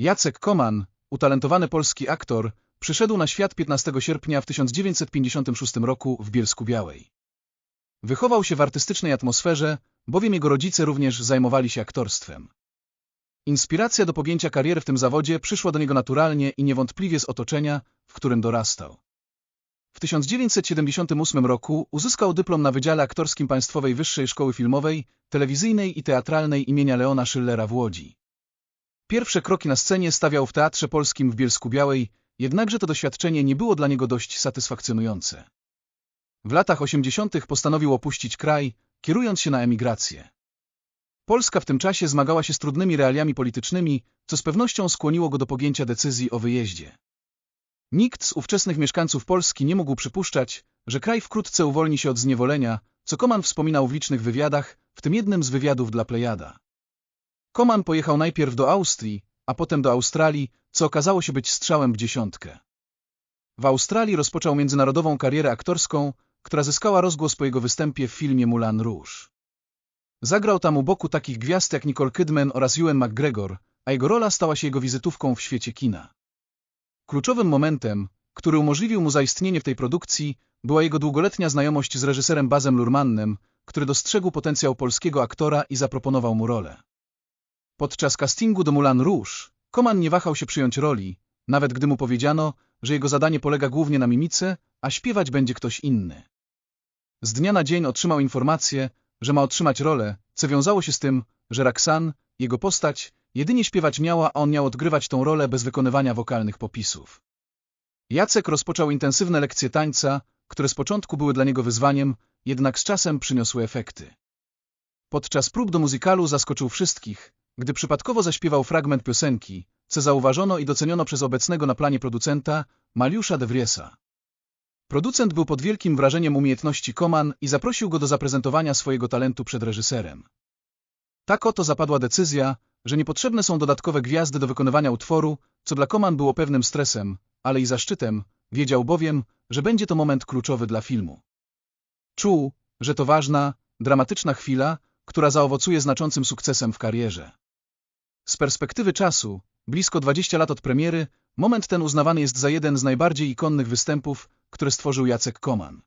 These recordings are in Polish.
Jacek Koman, utalentowany polski aktor, przyszedł na świat 15 sierpnia w 1956 roku w Bielsku Białej. Wychował się w artystycznej atmosferze, bowiem jego rodzice również zajmowali się aktorstwem. Inspiracja do pogięcia kariery w tym zawodzie przyszła do niego naturalnie i niewątpliwie z otoczenia, w którym dorastał. W 1978 roku uzyskał dyplom na Wydziale Aktorskim Państwowej Wyższej Szkoły Filmowej, Telewizyjnej i Teatralnej imienia Leona Schillera w Łodzi. Pierwsze kroki na scenie stawiał w Teatrze Polskim w Bielsku Białej, jednakże to doświadczenie nie było dla niego dość satysfakcjonujące. W latach 80. postanowił opuścić kraj, kierując się na emigrację. Polska w tym czasie zmagała się z trudnymi realiami politycznymi, co z pewnością skłoniło go do pogięcia decyzji o wyjeździe. Nikt z ówczesnych mieszkańców Polski nie mógł przypuszczać, że kraj wkrótce uwolni się od zniewolenia, co Koman wspominał w licznych wywiadach, w tym jednym z wywiadów dla Plejada. Koman pojechał najpierw do Austrii, a potem do Australii, co okazało się być strzałem w dziesiątkę. W Australii rozpoczął międzynarodową karierę aktorską, która zyskała rozgłos po jego występie w filmie Moulin Rouge. Zagrał tam u boku takich gwiazd jak Nicole Kidman oraz Ewan McGregor, a jego rola stała się jego wizytówką w świecie kina. Kluczowym momentem, który umożliwił mu zaistnienie w tej produkcji, była jego długoletnia znajomość z reżyserem Bazem Lurmannem, który dostrzegł potencjał polskiego aktora i zaproponował mu rolę. Podczas castingu do Moulin Rouge, Koman nie wahał się przyjąć roli, nawet gdy mu powiedziano, że jego zadanie polega głównie na mimice, a śpiewać będzie ktoś inny. Z dnia na dzień otrzymał informację, że ma otrzymać rolę, co wiązało się z tym, że Raksan, jego postać, jedynie śpiewać miała, a on miał odgrywać tą rolę bez wykonywania wokalnych popisów. Jacek rozpoczął intensywne lekcje tańca, które z początku były dla niego wyzwaniem, jednak z czasem przyniosły efekty. Podczas prób do muzykalu zaskoczył wszystkich, gdy przypadkowo zaśpiewał fragment piosenki, co zauważono i doceniono przez obecnego na planie producenta, Maliusza de Vriesa. Producent był pod wielkim wrażeniem umiejętności Koman i zaprosił go do zaprezentowania swojego talentu przed reżyserem. Tak oto zapadła decyzja, że niepotrzebne są dodatkowe gwiazdy do wykonywania utworu, co dla Koman było pewnym stresem, ale i zaszczytem, wiedział bowiem, że będzie to moment kluczowy dla filmu. Czuł, że to ważna, dramatyczna chwila, która zaowocuje znaczącym sukcesem w karierze. Z perspektywy czasu, blisko 20 lat od premiery, moment ten uznawany jest za jeden z najbardziej ikonnych występów, które stworzył Jacek Koman.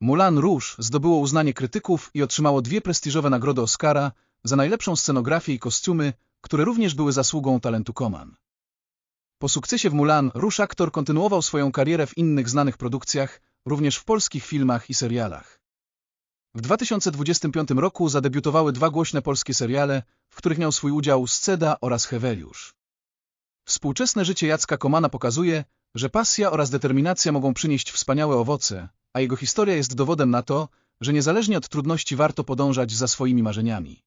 Moulin Rouge zdobyło uznanie krytyków i otrzymało dwie prestiżowe nagrody Oscara za najlepszą scenografię i kostiumy, które również były zasługą talentu Koman. Po sukcesie w Moulin Rouge aktor kontynuował swoją karierę w innych znanych produkcjach, również w polskich filmach i serialach. W 2025 roku zadebiutowały dwa głośne polskie seriale, w których miał swój udział Sceda oraz Heweliusz. Współczesne życie Jacka Komana pokazuje, że pasja oraz determinacja mogą przynieść wspaniałe owoce, a jego historia jest dowodem na to, że niezależnie od trudności warto podążać za swoimi marzeniami.